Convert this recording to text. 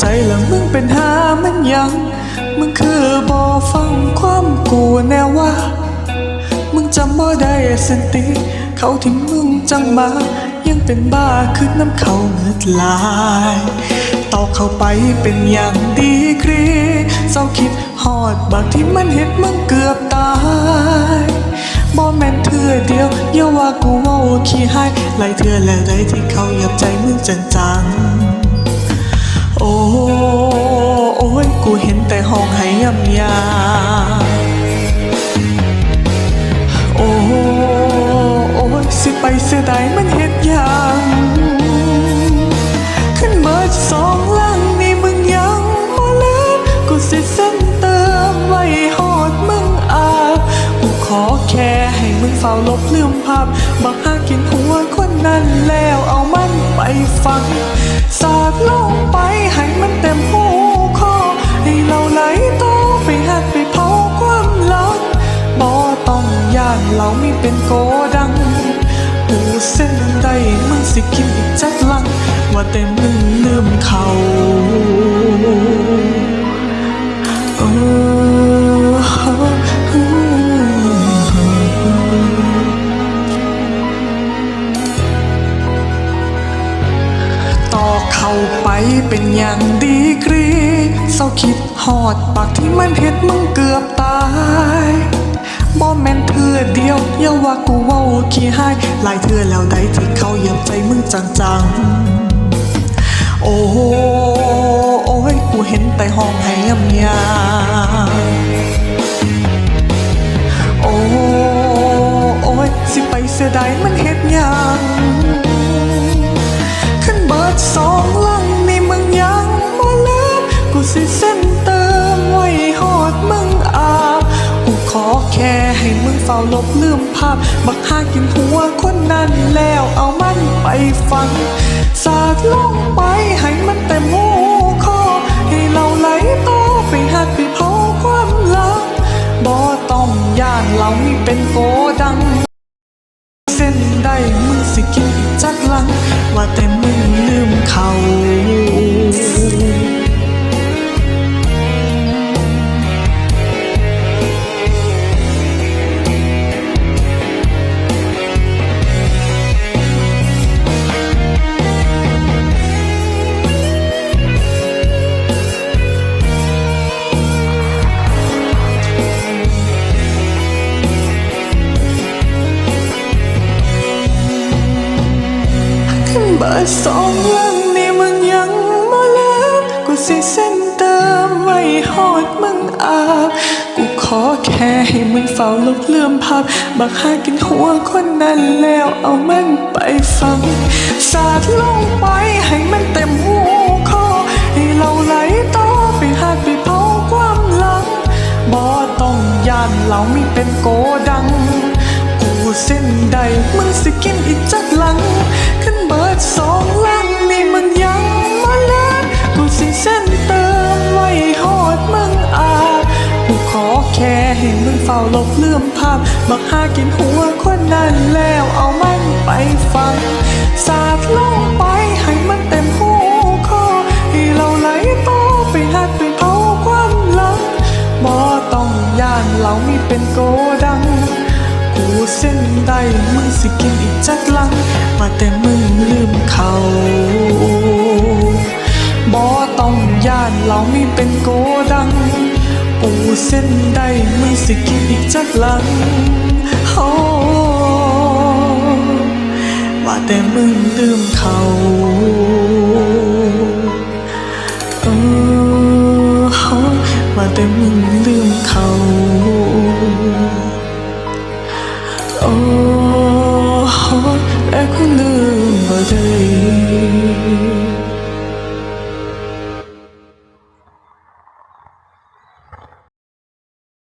ใจแล้วมึงเป็นหามันยัง มึงคือบอฟังความกูแน่ว่า มึงจำบ่ได้สันติ เขาที่มึงจังมา ยังเป็นบ้าคือน้ำเขาเงือดลายต่อเข้าไปเป็นอย่างดีกรีเศร้าคิดหอดบักที่มันเห็ดมึงเกือบตายบ่แม่นเธอเดียวอย่าว่ากูเว่าขี้ให้ไล่เธอและใดที่เขาหยับใจมึงจังจัง โอ้โอ้ยกูเห็นแต่ห้องให้ยำยา โอ้โอ้ยสิไปเสียดายมันเฮ็ดยังขึ้นเบิดสองหลังนี่มึงยังบ่ลืมกูสิเส้นเติมไว้หอดมึงอาบกูขอแค่ให้มึงเฝ้าลบลืมภาพบักหากินหัวคนนั้นแล้วเอามันไปฟังสาดลง เราไมีเป็นโกดังปูเส้นใดมึงสิกินอีกจักลัง ว่าแต่มึงลืมเขาเออต่อเข้าไปเป็นอย่างดีกรีเศร้าคิดหอดปากที่มันเฮ็ดมึงเกือบตาย บ่แม่นเธอเดียวอย่าว่ากูเว้าขี้ให้หลายเธอแล้วใดที่เขาเหยียบใจมึงจังๆ โอ้โอ้ยกูเห็นแต่ห้องให้ยำยาโอ้โอ้ยสิไปเสียดายมันเฮ็ดยังขึ้นเบิดสองลังนี่มึงยังบ่ลืมกูสิเส้นเติม ให้มึงเฝ้าลบลืมภาพ บักหากินหัวคนนั้นแล้วเอามันไปฟัง สาดลงไปให้มันเต็มหูคอ ให้เราไหลต่อไปหักไปเผาความลับบ่ต้องย่านเรามีเป็นโกดัง เส้นได้มึงสิกินจักลังว่าแต่ ขึ้นเร์สองลังนี่มึงยังมาแล้วกูสิเส้นเติมไว้หอดมึงอาบกูขอแค่ให้มึงเฝ้าลบเลื่อมภาพบักหากินหัวคนนั้นแล้วเอามันไปฟัง สาดลงไปให้มันเต็มหูคอให้เราไหลต่อไปหักไปเผาความหลังบ่ต้องยานเราไมีเป็นโกดัง กูเส้นใดมึงสิกินอีกจักหลัง เบิดสองลังนี่มันยังมาเลิศกูสิเส้นเติมไว้หอดมึงอากูขอแค่ให้มึงเฝ้าลบเลื่อมภาพบักหากินหัวคนนั้นแล้วเอามันไปฟัง สาดลงไปให้มันเต็มหูคอให้เราไหลต่อไปหักไปเผาความหลังบ่ต้องย่านเรามีเป็นโกดังกูเส้นใดมึงสิกินอีกจักลังว่าแต่มึง เขาบ่ต้องย่านเราไม่เป็นโกดัง ปูเส้นได้ไม่สิกินอีกจักหลังโอ้ว่าแต่มึงลืมเขาเออว่าแต่มึงลืมเขาโอ้และคุณลืม